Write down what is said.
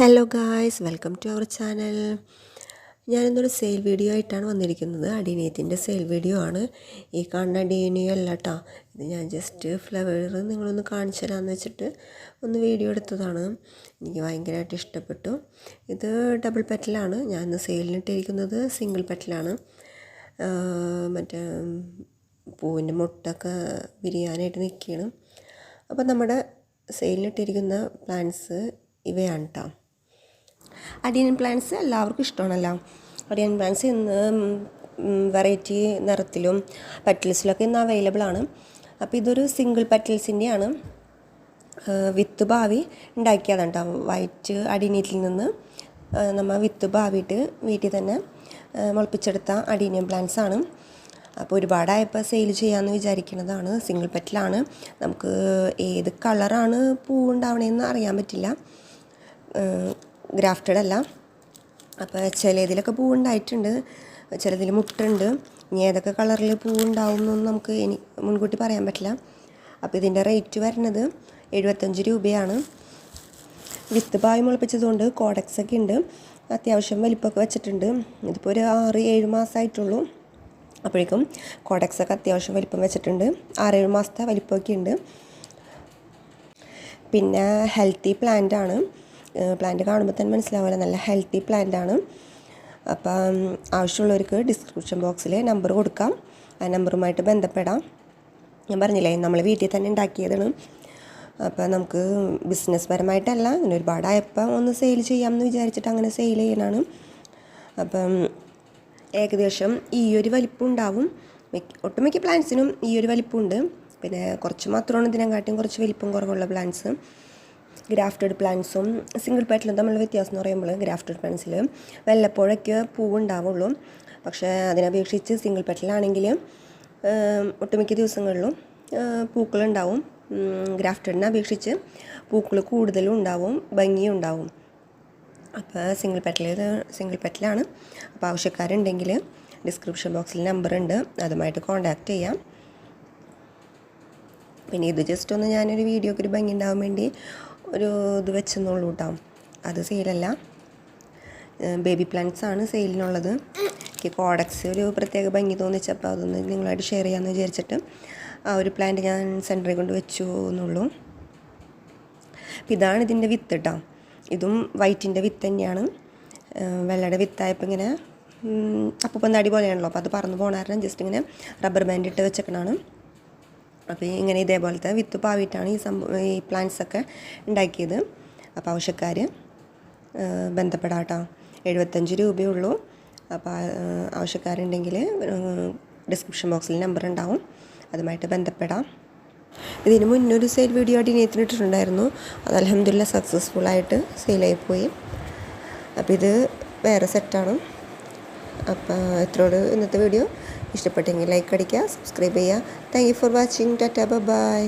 Hello guys welcome to our channel ഞാനിന്നൊരു sale video ആയിട്ടാണ് വന്നിരിക്കുന്നത്. അടിനീയത്തിന്റെ sale video ആണ്. ഈ കാണുന്ന അടിയനിയോ അല്ല കേട്ടോ ഇത് ഞാൻ ജസ്റ്റ് ഫ്ലവർ നിങ്ങളൊന്ന് കാണിച്ചു തരാമെന്ന് വെച്ചിട്ട് ഒന്ന് വീഡിയോ എടുത്തതാണ്. എനിക്ക് ഭയങ്കരമായിട്ട് ഇഷ്ടപ്പെട്ടു. ഇത് ഡബിൾ പെറ്റലാണ് ഞാൻ ഇന്ന് സെയിലിനിട്ടിരിക്കുന്നത് സിംഗിൾ പെറ്റലാണ് മറ്റേ പൂവിന്റെ മുട്ടൊക്കെ വിരിയാനായിട്ട് നിൽക്കുകയാണ്. അപ്പോൾ നമ്മുടെ സെയിലിനിട്ടിരിക്കുന്ന പ്ലാന്റ്സ് ഇവയാണ് കേട്ടോ അഡിയൻ പ്ലാന്റ്സ് എല്ലാവർക്കും ഇഷ്ടമാണല്ലോ. അഡിയൻ പ്ലാന്റ്സ് ഇന്ന് വെറൈറ്റി നിറത്തിലും പെറ്റൽസിലൊക്കെ ഇന്ന് അവൈലബിൾ ആണ്. അപ്പോൾ ഇതൊരു സിംഗിൾ പെറ്റൽസിന്റെയാണ് വിത്ത് ഭാവി ഉണ്ടാക്കിയതാണ് കേട്ടോ വൈറ്റ് അടിനീറ്റിൽ നിന്ന് നമ്മൾ വിത്ത് ഭാവിയിട്ട് വീട്ടിൽ തന്നെ മുളപ്പിച്ചെടുത്ത അഡീനിയം പ്ലാന്റ്സ് ആണ്. അപ്പോൾ ഒരുപാടായപ്പോൾ സെയിൽ ചെയ്യാമെന്ന് വിചാരിക്കുന്നതാണ്. സിംഗിൾ പെറ്റിലാണ് നമുക്ക് ഏത് കളറാണ് പൂവുണ്ടാവണേന്ന് അറിയാൻ പറ്റില്ല. ഗ്രാഫ്റ്റഡ് അല്ല. അപ്പോൾ ചിലതിലൊക്കെ പൂവുണ്ടായിട്ടുണ്ട്. ചിലതിൽ മുട്ടുണ്ട്. ഇനി ഏതൊക്കെ കളറിൽ പൂവുണ്ടാവും എന്നൊന്നും നമുക്ക് ഇനി മുൻകൂട്ടി പറയാൻ പറ്റില്ല. അപ്പോൾ ഇതിന്റെ റേറ്റ് വരുന്നത് എഴുപത്തഞ്ച് രൂപയാണ്. വിത്ത് പായ് മുളപ്പിച്ചതുകൊണ്ട് കോഡക്സ് ഒക്കെ ഉണ്ട് അത്യാവശ്യം വലിപ്പമൊക്കെ വെച്ചിട്ടുണ്ട്. ഇതിപ്പോൾ ഒരു ആറ് ഏഴ് മാസമായിട്ടുള്ളൂ അപ്പോഴേക്കും കോഡക്സ് ഒക്കെ അത്യാവശ്യം വലിപ്പം വെച്ചിട്ടുണ്ട്. ആറേഴ് മാസത്തെ വലിപ്പമൊക്കെ ഉണ്ട് പിന്നെ ഹെൽത്തി പ്ലാന്റ് ആണ്. പ്ലാന്റ് കാണുമ്പോൾ തന്നെ മനസ്സിലാവില്ല നല്ല ഹെൽത്തി പ്ലാന്റ് ആണ്. അപ്പം ആവശ്യമുള്ളവർക്ക് ഡിസ്ക്രിപ്ഷൻ ബോക്സിൽ നമ്പർ കൊടുക്കാം. ആ നമ്പറുമായിട്ട് ബന്ധപ്പെടാം. ഞാൻ പറഞ്ഞില്ലേ നമ്മൾ വീട്ടിൽ തന്നെ ഉണ്ടാക്കിയതാണ്. അപ്പോൾ നമുക്ക് ബിസിനസ് പരമായിട്ടല്ല അങ്ങനെ ഒരുപാടായപ്പോൾ ഒന്ന് സെയിൽ ചെയ്യാമെന്ന് വിചാരിച്ചിട്ട് അങ്ങനെ സെയിൽ ചെയ്യണതാണ് അപ്പം ഏകദേശം ഈ ഒരു വലിപ്പം ഉണ്ടാവും. ഒട്ടുമിക്ക പ്ലാന്റ്സിനും ഈ ഒരു വലിപ്പമുണ്ട്. പിന്നെ കുറച്ച് മാത്രമാണ് ഇതിനെക്കാട്ടിയും കുറച്ച് വലിപ്പം കുറവുള്ള പ്ലാന്റ്സ് ഗ്രാഫ്റ്റഡ് പ്ലാന്റ്സും സിംഗിൾ പെറ്റിലും തമ്മിലുള്ള വ്യത്യാസം എന്ന് പറയുമ്പോൾ ഗ്രാഫ്റ്റഡ് പ്ലാന്റ്സിൽ വല്ലപ്പോഴൊക്കെ പൂവുണ്ടാവുള്ളൂ പക്ഷേ അതിനപേക്ഷിച്ച് സിംഗിൾ പെറ്റിലാണെങ്കിൽ ഒട്ടുമിക്ക ദിവസങ്ങളിലും പൂക്കളുണ്ടാവും ഗ്രാഫ്റ്റഡിനെ അപേക്ഷിച്ച് പൂക്കൾ കൂടുതലും ഉണ്ടാവും ഭംഗിയും ഉണ്ടാവും. അപ്പോൾ സിംഗിൾ പെറ്റൽ സിംഗിൾ പെറ്റലാണ്. അപ്പോൾ ആവശ്യക്കാരുണ്ടെങ്കിൽ ഡിസ്ക്രിപ്ഷൻ ബോക്സിൽ നമ്പർ ഉണ്ട് അതുമായിട്ട് കോൺടാക്റ്റ് ചെയ്യാം. പിന്നെ ഇത് ജസ്റ്റ് ഒന്ന് ഞാനൊരു വീഡിയോക്ക് ഒരു ഭംഗി ഉണ്ടാവാൻ വേണ്ടി ഒരു ഇത് വെച്ചെന്നുള്ളൂ കേട്ടോ അത് സെയിലല്ല. ബേബി പ്ലാന്റ്സ് ആണ് സെയിലിനുള്ളത്. എനിക്ക് കോഡക്സ് ഒരു പ്രത്യേക ഭംഗി തോന്നിച്ചപ്പോൾ അതൊന്ന് നിങ്ങളായിട്ട് ഷെയർ ചെയ്യാമെന്ന് വിചാരിച്ചിട്ട് ആ ഒരു പ്ലാന്റ് ഞാൻ സെന്ററിൽ കൊണ്ട് വെച്ചു എന്നുള്ളൂ. അപ്പം ഇതാണ് ഇതിന്റെ വിത്ത് കേട്ടോ ഇതും വൈറ്റിന്റെ വിത്ത് തന്നെയാണ്. വെള്ളയുടെ വിത്തായപ്പോൾ ഇങ്ങനെ അപ്പം നടി പോലെയാണല്ലോ. അപ്പോൾ അത് പറന്ന് പോകണ കാരണം ജസ്റ്റ് ഇങ്ങനെ റബ്ബർ ബാൻഡ് ഇട്ട് വെച്ചേക്കണാണ് അപ്പോൾ ഇങ്ങനെ ഇതേപോലത്തെ വിത്ത് പാവിട്ടാണ് ഈ സംഭവം ഈ പ്ലാന്റ്സൊക്കെ ഉണ്ടാക്കിയത്. അപ്പോൾ ആവശ്യക്കാർ ബന്ധപ്പെടാട്ടോ. എഴുപത്തഞ്ച് രൂപയുള്ളൂ അപ്പോൾ ആവശ്യക്കാരുണ്ടെങ്കിൽ ഡിസ്ക്രിപ്ഷൻ ബോക്സിൽ നമ്പർ ഉണ്ടാവും. അതുമായിട്ട് ബന്ധപ്പെടാം. ഇതിന് ഒരു സെയിൽ വീഡിയോ അടിനേത്തിന് ഇട്ടിട്ടുണ്ടായിരുന്നു. അത് അലഹമില്ല സക്സസ്ഫുള്ളായിട്ട് സെയിലായിപ്പോയി അപ്പോൾ ഇത് വേറെ സെറ്റാണ് അപ്പോൾ ഇത്രയോട് ഇന്നത്തെ വീഡിയോ. ഇഷ്ടപ്പെട്ടെങ്കിൽ ലൈക്ക് അടിക്കുക സബ്സ്ക്രൈബ് ചെയ്യുക. Thank you for watching tata bye